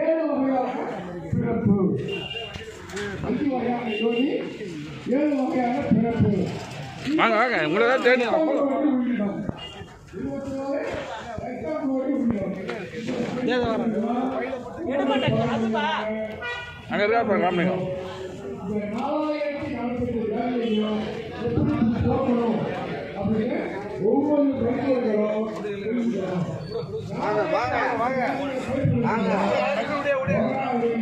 ஏழு வகையான பிறப்பு அஞ்சு வகையான ஜோதி ஏழு வகையான பிறப்பு வாங்க வாங்க. உங்களை தான் தேடி கோடி உள்ளிடும் இருபத்தி அங்கே இருக்கா இப்போ காமிங்க நாலாயிரத்தி நாற்பத்தி எப்படி போகணும் அப்படின்னு ஒவ்வொரு வாங்க வாங்க வாங்க வாங்க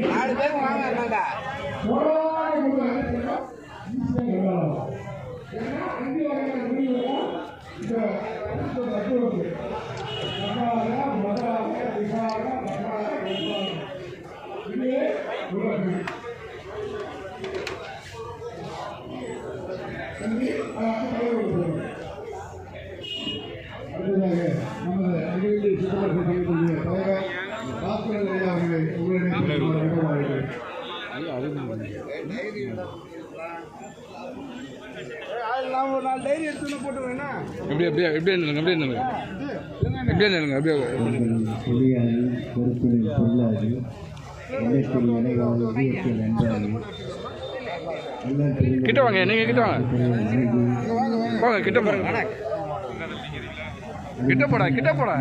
நாலு பேர் வாங்க நாங்க ஏன்னா அஞ்சு வகையான முடிவுகள் இந்த அடுத்ததாக நமது சங்கத்தினுடைய தலைவர் ஐயா அவர்களை நான் போட்டு எப்படியா அப்படியே பொறுப்பில் பொருளாது கிட்ட வாங்க நீங்க கிட்ட வாங்க. வாங்க கிட்ட போங்க கிட்ட போடா கிட்ட போடா.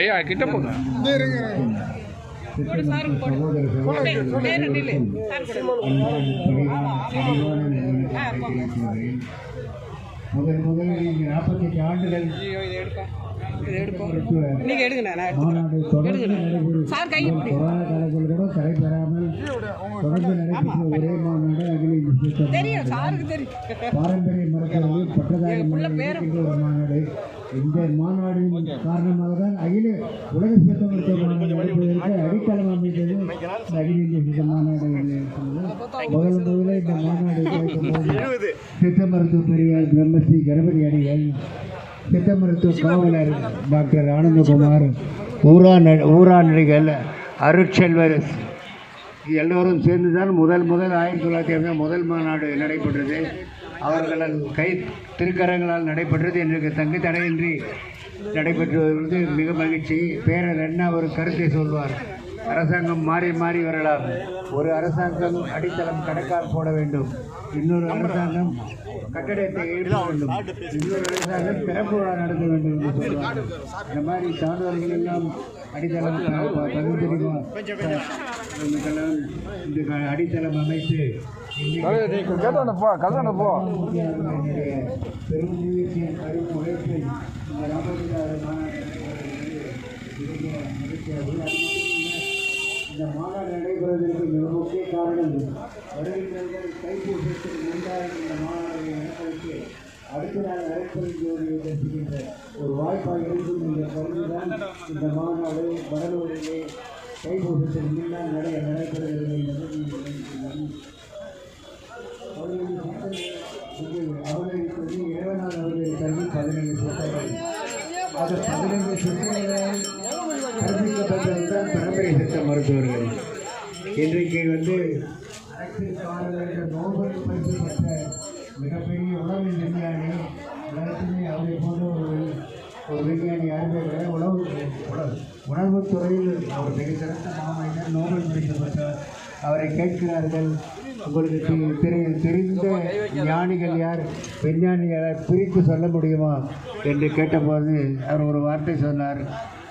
ஐயா கிட்ட போங்க. முதல் சகோதரிகள் முதல் முதலில் இங்கு நான் சார் இந்திய சுத்தம் தெரியும் சாருக்கு தெரியும். பாரம்பரிய மரக்கர்கள் பட்டதாக இருக்கின்ற ஒரு மாநாடு. இந்த மாநாடின் காரணமாக தான் அகில உலக சித்த மருத்துவ மாநாடு நடப்பதற்கு அடித்தளம் அமைத்தது இந்த அகில இந்திய சித்த மாநாடு என்று இருக்கிறது. முதல் முதல்ல இந்த மாநாடு சித்த மருத்துவ பெரியார் பிரம்மஸ்ரீ கணபதி அடிகள் சித்த மருத்துவ காவலர் டாக்டர் ஆனந்தகுமார் ஊரா ந- ஊரா நடிகள் அருட்செல்வர் எல்லோரும் சேர்ந்து தான் முதல் முதல் ஆயிரத்தி தொள்ளாயிரத்தி ஐம்பது முதல் மாநாடு நடைபெற்றது. அவர்களால் கை திருக்கரங்களால் நடைபெற்றது இன்றைக்கு தங்கு தடையின்றி நடைபெற்று வருவது மிக மகிழ்ச்சி. பேரர் அண்ணா ஒரு கருத்தை சொல்வார். அரசாங்கம் மாறி மாறி வரலாம் ஒரு அரசாங்கம் அடித்தளம் கடைக்கால் போட வேண்டும். இன்னொரு அரசாங்கம் கட்டடத்தை எழுப்ப வேண்டும். இன்னொரு அரசாங்கம் திறப்பு விழா நடத்த வேண்டும் என்று சொல்வார் இந்த மாதிரி சான்றோர்கள் எல்லாம் அடித்தளம் இந்த அடித்தளம் அமைத்து பெரும் முயற்சியின் கடும் உழைப்பை இந்த மாநாடு இந்த மாநாடு நடைபெறுவதற்கு மிக முக்கிய காரணம் வருகின்றவர்கள் தைப்பூசத்தில் முன்பாக இந்த மாநாடு நடப்பதற்கு அடுத்த நாள் நடைபெறும் தரிசிக்கின்ற ஒரு வாய்ப்பாக இருக்கும் இந்த கருதுதான் இந்த மாநாடு வடலூரிலே தைப்பூசத்தில் முன்னால் நடை நடைபெறுகிறது என்பதை நீங்கள் நினைக்கிறீர்கள். அவர்களுக்கு இறைவனால் அவர்கள் கல்வி பதினைந்து சொற்கள் அது பதினைந்து சொற்களால் கற்பிக்கப்பட்டவர்கள் பரம்பரை சித்த மருத்துவர்கள் இன்றைக்கு வந்து நோபல் பரிசு பெற்ற மிகப்பெரிய உணவு விஞ்ஞானி உலகத்திலே அவரை போன்ற ஒரு ஒரு விஞ்ஞானி யாருமே உணவு உணவு உணவுத் துறையில் அவர் மிக சிறந்த மாமனிதர் நோபல் பரிசு பெற்றவர் அவரை கேட்கிறார்கள் உங்களுக்கு தெரி- தெரிந்த ஞானிகள் யார் விஞ்ஞானிகளை பிரித்து சொல்ல முடியுமா என்று கேட்டபோது அவர் ஒரு வார்த்தை சொன்னார்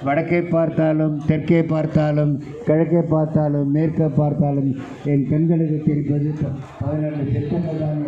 வடக்கே பார்த்தாலும் தெற்கே பார்த்தாலும் கிழக்கே பார்த்தாலும் மேற்கே பார்த்தாலும் என் கண்களுக்கு தெரிப்பது பதினெட்டு தான்